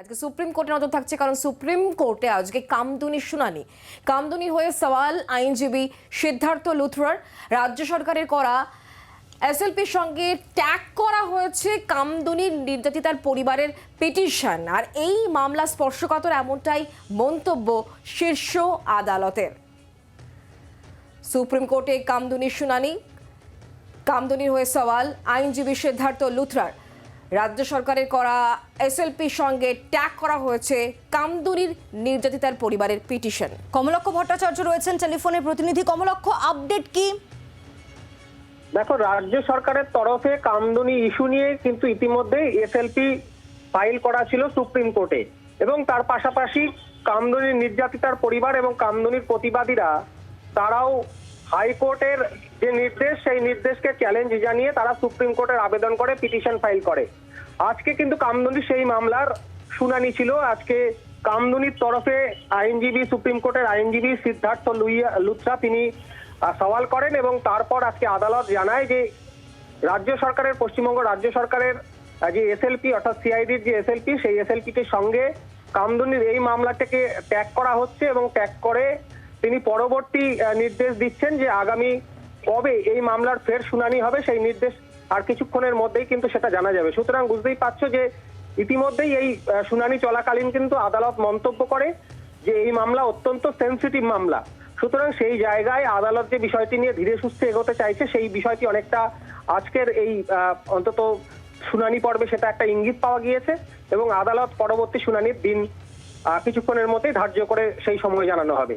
আজকে সুপ্রিম কোর্টে নজর থাকছে, কারণ সুপ্রিম কোর্টে আজকে কামদুনি শুনানি। কামদুনি হয়ে সওয়াল আইনজীবী সিদ্ধার্থ লুথরার। রাজ্য সরকারের করা এসএলপির সঙ্গে ট্যাগ করা হয়েছে কামদুনির নির্যাতিতার পরিবারের পিটিশন। আর এই মামলা স্পর্শকাতর এমনটাই মন্তব্য শীর্ষ আদালতের। সুপ্রিম কোর্টে কামদুনির শুনানি। কামদুনির হয়ে সওয়াল আইনজীবী সিদ্ধার্থ লুথরার। রাজ্য সরকারের করা এসএলপির সঙ্গে ট্যাগ করা হয়েছে কামদুনির নির্যাতিতার পরিবারের পিটিশন। কমলক্ষ ভট্টাচার্য রয়েছেন টেলিফোনের প্রতিনিধি। কমলক্ষ আপডেট কি? দেখো রাজ্য সরকারের তরফে কামদুনি ইস্যু নিয়ে কিন্তু ইতিমধ্যে এসএলপি ফাইল করা ছিল সুপ্রিম কোর্টে এবং তার পাশাপাশি কামদুনির নির্যাতিতার পরিবার এবং কামদুনির প্রতিবাদীরা তারাও হাইকোর্টের যে নির্দেশ, সেই নির্দেশকে চ্যালেঞ্জ জানিয়ে তারা সুপ্রিম কোর্টের আবেদন করে, পিটিশন ফাইল করে। আজকে কিন্তু কামদুনি সেই মামলার শুনানি ছিল। আজকে কামদুনির তরফে আইনজীবী, সুপ্রিম কোর্টের আইনজীবী সিদ্ধার্থ লুইয়া লুথরা তিনি সওয়াল করেন এবং তারপর আজকে আদালত জানায় যে রাজ্য সরকারের, পশ্চিমবঙ্গ রাজ্য সরকারের যে এসএলপি অর্থাৎ সিআইডির যে এসএলপি সেই এসএলপিটির সঙ্গে কামদুনির এই মামলাটাকে ট্যাগ করা হচ্ছে এবং ট্যাগ করে তিনি পরবর্তী নির্দেশ দিচ্ছেন যে আগামী কবে এই মামলার ফের শুনানি হবে সেই নির্দেশ আর কিছুক্ষণের মধ্যেই কিন্তু সেটা জানা যাবে। সুতরাং বুঝতেই পারছ যে ইতিমধ্যেই এই শুনানি চলাকালীন কিন্তু আদালত মন্তব্য করে যে এই মামলা অত্যন্ত সেনসিটিভ মামলা। সুতরাং সেই জায়গায় আদালত যে বিষয়টি নিয়ে ধীরে সুস্থে এগোতে চাইছে সেই বিষয়টি অনেকটা আজকের এই অন্তত শুনানি পর্বে সেটা একটা ইঙ্গিত পাওয়া গিয়েছে এবং আদালত পরবর্তী শুনানির দিন কিছুক্ষণের মধ্যেই ধার্য করে সেই সময় জানানো হবে।